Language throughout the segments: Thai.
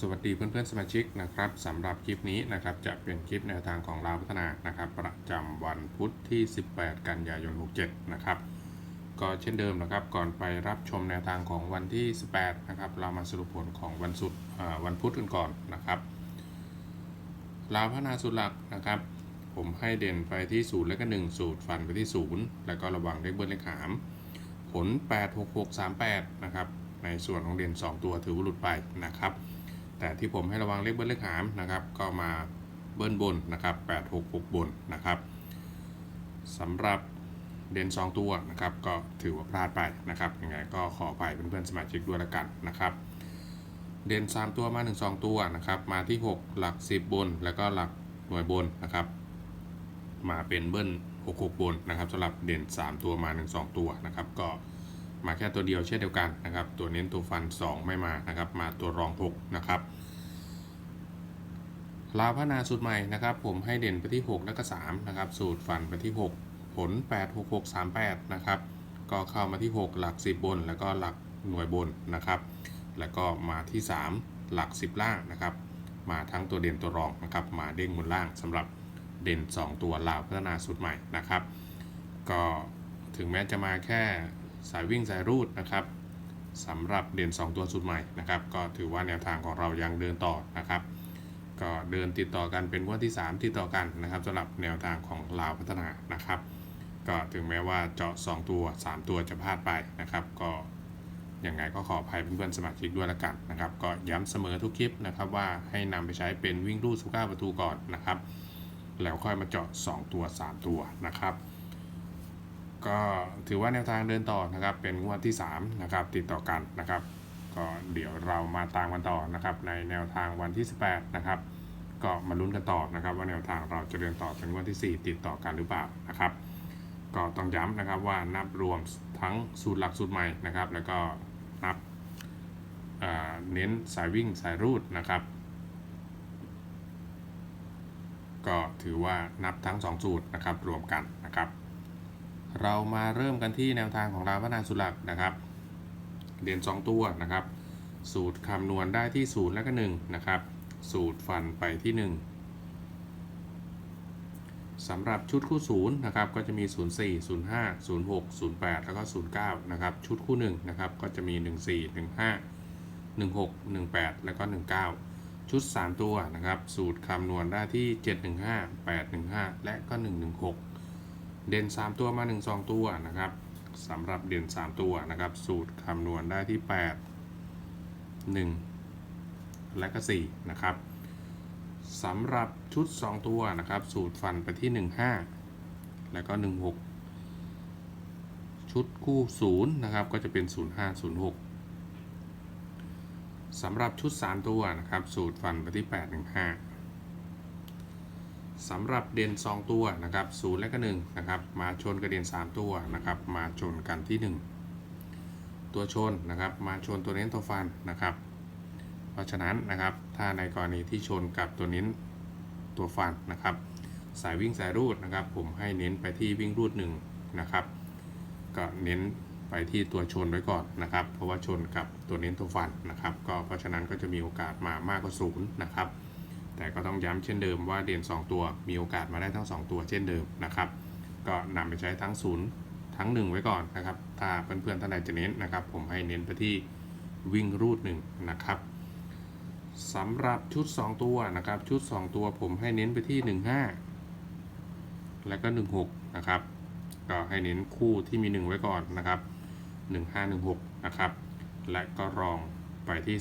สวัสดีเพื่อนๆสมาชิกนะครับสำหรับคลิปนี้นะครับจะเป็นคลิปแนวทางของเราวพัฒนานะครับ ประจำวันพุธที่ 18 กันยายน 67 นะครับก็เช่นเดิมนะครับก่อนไปรับชมแนวทางของวันที่ 18 นะครับ เรามาสรุปผลของวันสุดวันพุธกันก่อนนะครับลาวพัฒนาสุดหลักนะครับ ผมให้เด่นไปที่0และก็1สูตรฟันไปที่0แล้วก็ระวังเลขเบิ้ลเลขหามผล 8 6 6 3 8 นะครับในส่วนของเด่น 2 ตัวถือว่าหลุดไปนะครับ แต่ที่ผมให้ระวังเลขเบิ้ลเลขหามนะครับ ก็มาเบิ้ลบนนะครับ8 6 6 บนนะครับสำหรับเด่น2 ตัวนะครับ ก็ถือว่าพลาดไปนะครับยังไงก็ขออภัยเพื่อนๆสมาชิกด้วยละกันนะครับ เด่น3 ตัวมา 1 2 ตัวนะครับ มาที่ 6 หลัก 10 บน แล้วก็หลักหน่วยบนนะครับ มาเป็นเบิ้ล66 บนนะครับสำหรับเด่น 3 ตัวมา 1 2 ตัวนะครับ ก็ มาแค่ตัวเดียวเช่นเดียวกันนะครับ ตัวเน้นตัวฟัน 2 ไม่มานะครับ มาตัวรอง 6 นะครับลาพนาสูตรใหม่นะครับ ผมให้เด่นไปที่ 6 แล้วก็ 3 นะครับ สูตรฟันไปที่ 6 ผล 8 6 6 3 8 นะครับ ก็เข้ามาที่ 6 หลัก 10 บน แล้วก็หลักหน่วยบนนะครับ แล้วก็มาที่ 3 หลัก 10 ล่างนะครับ มาทั้งตัวเด่นตัวรองนะครับ มาเด้งบนล่างสำหรับเด่น 2 ตัวลาวพัฒนาสูตรใหม่นะครับ ก็ถึงแม้จะมาแค่ สายวิ่งสายรูดนะครับสำหรับเด่น2 ตัวสูตรใหม่นะครับ ก็ถือว่าแนวทางของเรายังเดินต่อนะครับ ก็เดินติดต่อกันเป็นวันที่ 3 ติดต่อกันนะครับสำหรับแนวทางของลาวพัฒนานะครับ ก็ถึงแม้ว่าเจาะ 2 ตัว 3 ตัวจะพลาดไปนะครับ ก็ยังไงก็ขออภัยเพื่อนๆสมาชิกด้วยละกันนะครับ ก็ย้ำเสมอทุกคลิปนะครับว่าให้นำไปใช้เป็นวิ่งรูดสุก้าประตูก่อนนะครับ แล้วค่อยมาเจาะ 2 ตัว 3 ตัวนะครับ ก็ถือว่าแนวทางเดินต่อนะครับ เป็นงวดที่3นะครับติดต่อกันนะครับ ก็เดี๋ยวเรามาตามกันต่อนะครับ ในแนวทางวันที่ 18 นะครับ ก็มาลุ้นกันต่อนะครับ ว่าแนวทางเราจะเดินต่อเป็นงวดที่ 4 ติดต่อกันหรือเปล่านะครับ ก็ต้องย้ำนะครับว่านับรวมทั้งสูตรหลักสูตรใหม่นะครับ แล้วก็นับเน้นสายวิ่งสายรูดนะครับ ก็ถือว่านับทั้ง 2 สูตรนะครับรวมกันนะครับ เรามาเริ่มกันที่แนวทางของเราพนาสุลักนะครับ เด่น2 ตัวนะครับ สูตรคำนวณได้ที่ 0 และก็1นะครับ สูตรฟันไปที่ 1สำหรับชุดคู่0นะครับก็จะมี 04 05 06 08 แล้วก็ 09 นะครับ ชุดคู่1นะครับก็จะมี 14 15 16 18 แล้วก็ 19ชุด 3 ตัวนะครับ สูตรคำนวณได้ที่ 715 815 และก็ 116 เด่น 3 ตัวมา 1 2 ตัวนะครับสำหรับเด่น 3 ตัวนะครับ สูตรคำนวณได้ที่ 8 1 และก็4นะครับสำหรับชุด 2 ตัวนะครับ สูตรฟันไปที่ 15 แล้วก็ 16 ชุดคู่0นะครับก็จะเป็น 05 06สำหรับชุด 3 ตัวนะครับ สูตรฟันไปที่ 815 สำหรับเด่น 2 ตัวนะครับ0และก็1นะครับมาชนกับเด่น 3 ตัวนะครับมาชนกันที่ 1 ตัวชนนะครับมาชนตัวเน้นตัวฟันนะครับ เพราะฉะนั้นนะครับถ้าในกรณีที่ชนกับตัวเน้นตัวฟันนะครับ สายวิ่งสายรูดนะครับ ผมให้เน้นไปที่วิ่งรูด1นะครับก็เน้นไปที่ตัวชนไว้ก่อนนะครับ เพราะว่าชนกับตัวเน้นตัวฟันนะครับ ก็เพราะฉะนั้นก็จะมีโอกาสมามากกว่าศูนย์นะครับ แต่ก็ต้องย้ำเช่นเดิมว่าเด่น2 ตัวมีโอกาสมาได้ทั้ง 2 ตัวเช่นเดิมนะครับ ก็นำไปใช้ทั้งศูนย์ทั้ง 1 ไว้ก่อนนะครับ ถ้าเพื่อนๆท่านใดจะเน้นนะครับ ผมให้เน้นไปที่วิ่งรูด1นะครับสำหรับชุด 2 ตัวนะครับ ชุด 2 ตัวผมให้เน้นไปที่ 15 แล้วก็ 16 นะครับ ก็ให้เน้นคู่ที่มี 1 ไว้ก่อนนะครับ 1516 นะครับ และก็รอง ไปที่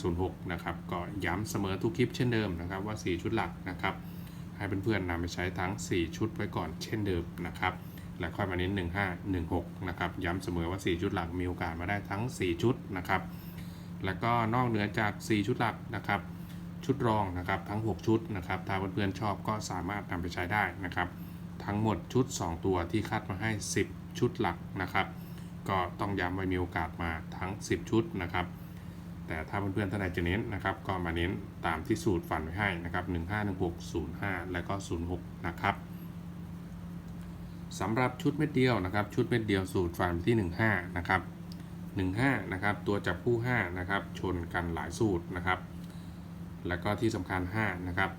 0506 นะครับ ก็ย้ำเสมอทุกคลิปเช่นเดิมนะครับว่า 4 ชุดหลักนะครับ ให้เพื่อนๆนำไปใช้ทั้ง 4 ชุดไว้ก่อนเช่นเดิมนะครับ และค่อยมาเน้น 1516 นะครับ ย้ำเสมอว่า 4 ชุดหลักมีโอกาสมาได้ทั้ง 4 ชุดนะครับ แล้วก็นอกเหนือจาก 4 ชุดหลักนะครับ ชุดรองนะครับทั้ง 6 ชุดนะครับ ถ้าเพื่อนๆชอบก็สามารถนำไปใช้ได้นะครับ ทั้งหมดชุด 2 ตัวที่คัดมาให้ 10 ชุดหลักนะครับ ก็ต้องย้ำไว้มีโอกาสมาทั้ง 10 ชุดนะครับ แต่ถ้าเพื่อนๆท่านใดจะเน้นนะครับ ก็มาเน้นตามที่สูตรฟันไว้ให้นะครับ 1516 05 และก็ 06 นะครับสำหรับชุดเม็ดเดียวนะครับ ชุดเม็ดเดียวสูตรฟันที่ 15 นะครับ 15 นะครับ ตัวจับคู่ 5 นะครับ ชนกันหลายสูตรนะครับ แล้วก็ที่สำคัญ 5 นะครับ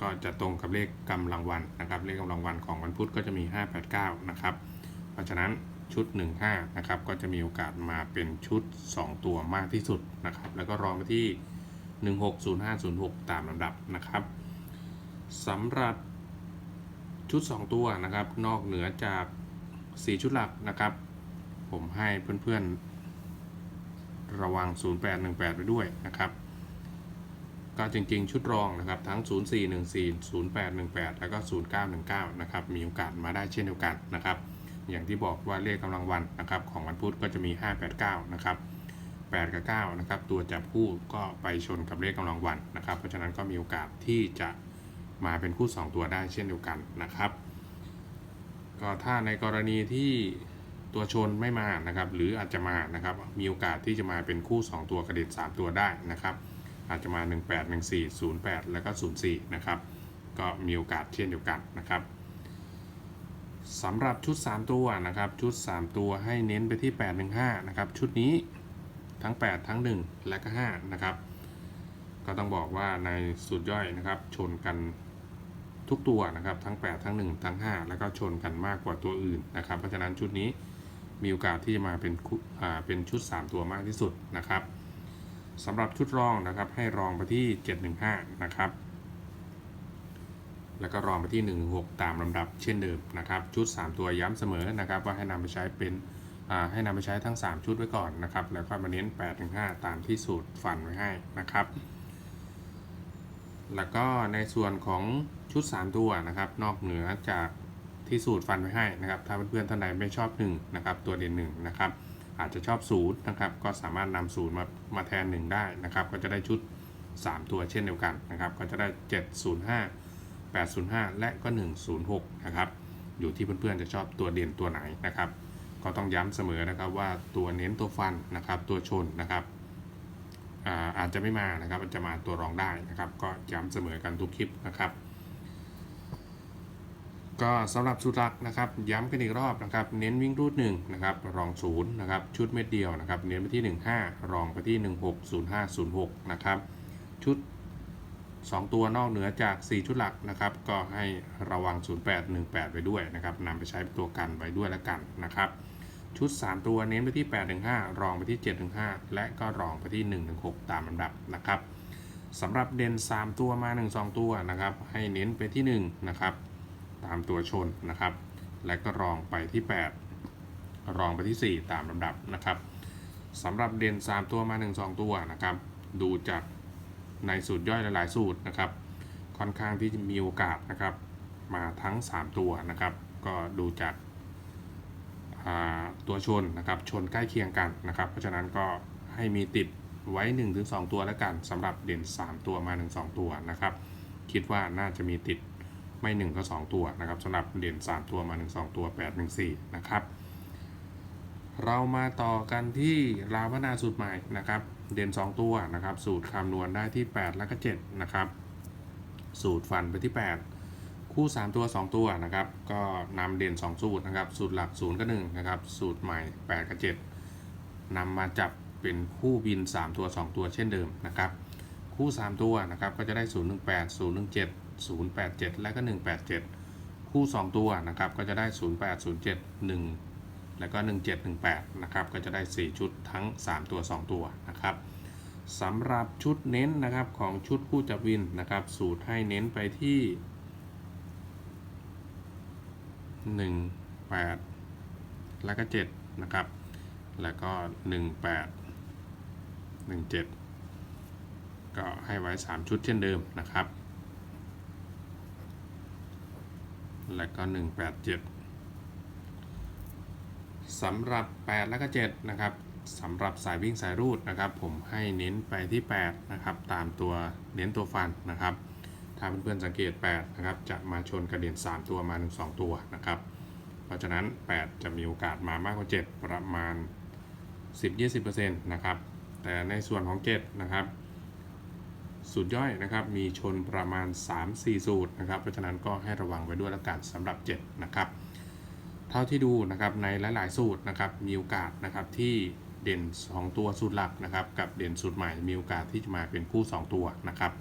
ก็จะตรงกับเลขกำลังวันนะครับ เลขกำลังวันของวันพุธก็จะมี 589 นะครับ เพราะฉะนั้น ชุด 15 นะครับ ก็จะมีโอกาสมาเป็นชุด 2 ตัวมากที่สุดนะครับ แล้วก็รองไปที่ 160506 ตามลำดับนะครับสำหรับชุด 2 ตัวนะครับ นอกเหนือจาก 4 ชุดหลักนะครับ ผมให้เพื่อนๆ ระวัง 0818 ไปด้วยนะครับ ก็จริงๆ ชุดรองนะครับ ทั้ง 0414 0818 แล้วก็ 0919 นะครับ มีโอกาสมาได้เช่นเดียวกันนะครับ อย่างที่บอกว่าเลขกำลังวันนะครับของวันพุธก็จะมี 589 นะครับ 8 กับ 9 นะครับ ตัวจับคู่ก็ไปชนกับเลขกำลังวันนะครับ เพราะฉะนั้นก็มีโอกาสที่จะมาเป็นคู่ 2 ตัวได้เช่นเดียวกันนะครับ ก็ถ้าในกรณีที่ตัวชนไม่มานะครับ หรืออาจจะมานะครับ มีโอกาสที่จะมาเป็นคู่ 2 ตัวกระเด็น3 ตัวได้นะครับ อาจจะมา 18 14 08 แล้วก็ 04 นะครับ ก็มีโอกาสเช่นเดียวกันนะครับ สำหรับชุด 3 ตัวนะครับ ชุด 3 ตัวให้เน้นไปที่ 815 นะครับ ชุดนี้ทั้ง 8 ทั้ง 1 และก็ 5 นะครับ ก็ต้องบอกว่าในสูตรย่อยนะครับ ชนกันทุกตัวนะครับ ทั้ง 8 ทั้ง 1 ทั้ง 5 แล้วก็ชนกันมากกว่าตัวอื่นนะครับ เพราะฉะนั้นชุดนี้มีโอกาสที่จะมาเป็นอ่าเป็นชุด 3 ตัวมากที่สุดนะครับสำหรับชุดรองนะครับให้รองไปที่ 715 นะครับ แล้วก็รองไปที่ 116 ตามลำดับเช่นเดิมนะครับ ชุด 3 ตัวย้ำเสมอนะครับ ว่าให้นำไปใช้เป็นให้นำไปใช้ทั้ง 3 ชุดไว้ก่อนนะครับ แล้วก็มาเน้น8-5ตามที่สูตรฟันไว้ให้นะครับ แล้วก็ในส่วนของชุด 3 ตัวนะครับ นอกเหนือจากที่สูตรฟันไว้ให้นะครับ ถ้าเพื่อนๆท่านใดไม่ชอบ1นะครับ ตัวเด่น1นะครับ อาจจะชอบศูนย์นะครับ ก็สามารถนำศูนย์มามาแทน 1 ได้นะครับ ก็จะได้ชุด 3 ตัวเช่นเดียวกันนะครับ ก็จะได้ 705 805 และก็ 106 นะครับ อยู่ที่เพื่อนๆจะชอบตัวเด่นตัวไหนนะครับ ก็ต้องย้ำเสมอนะครับว่าตัวเน้นตัวฟันนะครับ ตัวชนนะครับอาอาจจะไม่มานะครับอาจจะมาตัวรองได้นะครับ ก็ย้ำเสมอกันทุกคลิปนะครับ ก็สำหรับชุดหลักนะครับ ย้ำกันอีกรอบนะครับ เน้นวิ่งรูด1นะครับรองศูนย์นะครับชุดเม็ดเดียวนะครับ เน้นไปที่ 15 รองไปที่ 160506 นะครับชุด 2 ตัวนอกเหนือจาก 4 ชุดหลักนะครับ ก็ให้ระวัง 0818 ไปด้วยนะครับนำไปใช้เป็นตัวกันไว้ด้วยแล้วกันนะครับ ชุด 3 ตัวเน้นไปที่ 8-5 รองไปที่ 7-5 และก็รองไปที่ 1-6 ตามลำดับนะครับสำหรับเด่น 3 ตัวมา 1-2 ตัวนะครับ ให้เน้นไปที่1นะครับตามตัวชนนะครับ และก็รองไปที่ 8 รองไปที่ 4 ตามลำดับนะครับสำหรับเด่น 3 ตัวมา 1-2 ตัวนะครับ ดูจาก ในสูตรย่อยหลาย ๆ สูตรนะครับ ค่อนข้างที่จะมีโอกาสนะครับ มาทั้ง 3 ตัวนะครับ ก็ดูจากาตัวชนนะครับ ชนใกล้เคียงกันนะครับ เพราะฉะนั้นก็ให้มีติดไว้ 1-2 ตัวแล้วกันสำหรับเด่น 3 ตัวมา 1-2 ตัวนะครับ คิดว่าน่าจะมีติดไม่ 1 ก็ 2 ตัวนะครับสำหรับเด่น 3 ตัวมา 1-2 ตัว 8 1 4 นะครับ เรามาต่อกันที่ราวพนาสูตรใหม่นะครับ เด่น 2 ตัวนะครับ สูตรคำนวณได้ที่ 8 และก็7นะครับ สูตรฟันไปที่ 8 คู่ 3 ตัว 2 ตัวนะครับ ก็นำเด่น 2 สูตรนะครับ สูตรหลัก0กับ1นะครับ สูตรใหม่8กับ7นำมาจับเป็นคู่บิน 3 ตัว 2 ตัวเช่นเดิมนะครับ คู่ 3 ตัวนะครับ ก็จะได้ 018 017 087 และก็ 187 คู่ 2 ตัวนะครับ ก็จะได้ 08 07 1 แล้วก็ 1718 นะครับ ก็จะได้ 4 ชุดทั้ง 3 ตัว 2 ตัวนะครับสำหรับชุดเน้นนะครับของชุดคู่จับวินนะครับ สูตรให้เน้นไปที่ 1 8 แล้วก็ 7 นะครับ แล้วก็ 1 8 1 7 ก็ให้ไว้ 3 ชุดเช่นเดิมนะครับ แล้วก็ 187 สำหรับ 8 แล้วก็7นะครับสำหรับสายวิ่งสายรูดนะครับ ผมให้เน้นไปที่ 8 นะครับ ตามตัวเน้นตัวฟันนะครับ ถ้าเพื่อนๆสังเกต 8 นะครับ จะมาชนกระเด็น 3 ตัวมา1 2ตัวนะครับ เพราะฉะนั้น 8 จะมีโอกาสมามากกว่า 7 ประมาณ 10-20%นะครับ แต่ในส่วนของ 7 นะครับสูตรย่อยนะครับมีชนประมาณ 3-4 สูตรนะครับ เพราะฉะนั้นก็ให้ระวังไว้ด้วยละกันสำหรับ 7 นะครับ ท่าที่ดูนะครับในหลาย ๆ สูตรนะครับมีโอกาสนะครับที่เด่น 2 ตัวสูตรหลักนะครับกับเด่นสูตรใหม่มีโอกาสที่จะมาเป็นคู่ 2 ตัวนะครับ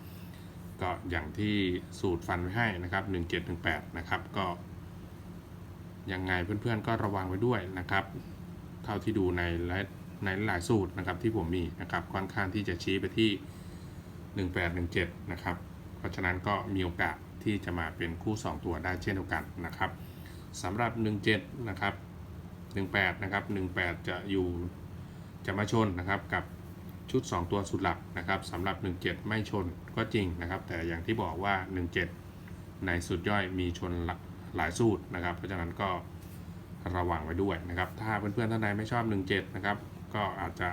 ก็อย่างที่สูตรฟันไว้ให้นะครับ1718นะครับก็ยังไงเพื่อนๆก็ระวังไว้ด้วยนะครับเท่าที่ดูในหลายในหลายสูตรนะครับที่ผมมีนะครับค่อนข้างที่จะชี้ไปที่ 1817นะครับเพราะฉะนั้นก็มีโอกาสที่จะมาเป็นคู่ 2 ตัวได้เช่นเดียวกันนะครับ สำหรับ 17 นะครับ 18 นะครับ 18 จะอยู่จะมาชนนะครับกับชุด 2 ตัวสุดหลักนะครับสำหรับ 17 ไม่ชนก็จริงนะครับ แต่อย่างที่บอกว่า 17 ในสุดย่อยมีชนหลายสูตรนะครับ เพราะฉะนั้นก็ระวังไว้ด้วยนะครับ ถ้าเพื่อนๆท่านใดไม่ชอบ 17 นะครับ ก็อาจจะ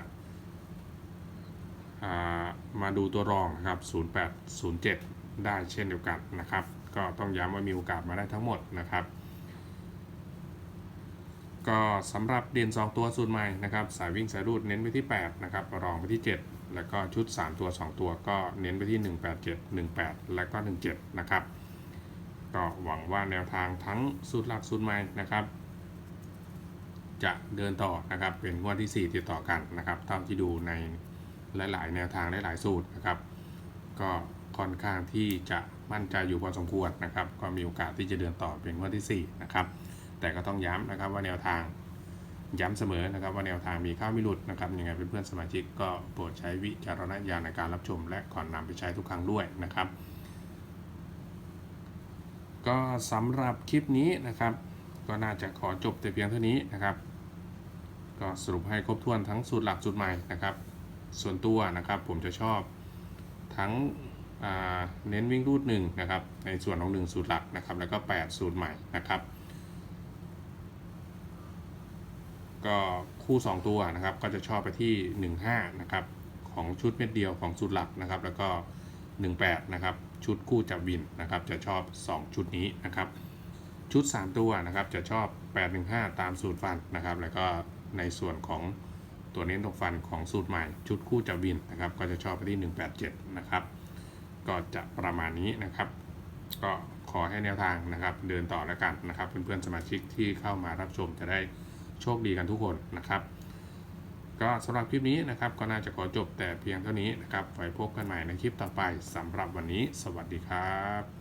ามาดูตัวรองนะครับ 0807 ได้เช่นเดียวกันนะครับ ก็ต้องย้ำว่ามีโอกาสมาได้ทั้งหมดนะครับ ก็สำหรับเด่น2 ตัวสูตรใหม่นะครับสายวิ่งสายรูดเน้นไปที่8นะครับรองไปที่ 7 แล้วก็ชุด 3 ตัว 2 ตัวก็เน้นไปที่ 187 18 และก็ 17 นะครับก็หวังว่าแนวทางทั้งสูตรหลักสูตรใหม่นะครับ จะเดินต่อนะครับเป็นงวดที่ 4 ติดต่อกันนะครับเท่าที่ดูในหลาย ๆ แนวทางหลายๆสูตรนะครับ ก็ค่อนข้างที่จะมั่นใจอยู่พอสมควรนะครับ ก็มีโอกาสที่จะเดินต่อเป็นงวดที่ 4 นะครับ แต่ก็ต้องย้ำนะครับว่าแนวทางย้ำเสมอนะครับว่าแนวทางมีข้าวไม่หลุดนะครับยังไงเพื่อนๆสมาชิกก็โปรดใช้วิจารณญาณในการรับชม และก่อนนำไปใช้ทุกครั้งด้วยนะครับ ก็สำหรับคลิปนี้นะครับ ก็น่าจะขอจบแต่เพียงเท่านี้นะครับ ก็สรุปให้ครบถ้วนทั้งสูตรหลักสูตรใหม่นะครับ ส่วนตัวนะครับผมจะชอบทั้งเน้นวิ่งรูดหนึ่งนะครับในส่วนของ 1 สูตรหลักนะครับแล้วก็ 8 สูตรใหม่นะครับ ก็คู่ 2 ตัวนะครับ ก็จะชอบไปที่ 15 นะครับ ของชุดเม็ดเดียวของสูตรหลักนะครับ แล้วก็ 18 นะครับ ชุดคู่จับวินนะครับ จะชอบ 2 ชุดนี้นะครับ ชุด 3 ตัวนะครับ จะชอบ 815 ตามสูตรฟันนะครับ แล้วก็ในส่วนของตัวเน้นตกฟันของสูตรใหม่ ชุดคู่จับวินนะครับ ก็จะชอบไปที่ 187 นะครับ ก็จะประมาณนี้นะครับ ก็ขอให้แนวทางนะครับ เดินต่อแล้วกันนะครับ เพื่อนๆสมาชิกที่เข้ามารับชมจะได้ โชคดีกันทุกคนนะครับ ก็สำหรับคลิปนี้นะครับก็น่าจะขอจบแต่เพียงเท่านี้นะครับไว้พบกันใหม่ในคลิปต่อไปสำหรับวันนี้ สวัสดีครับ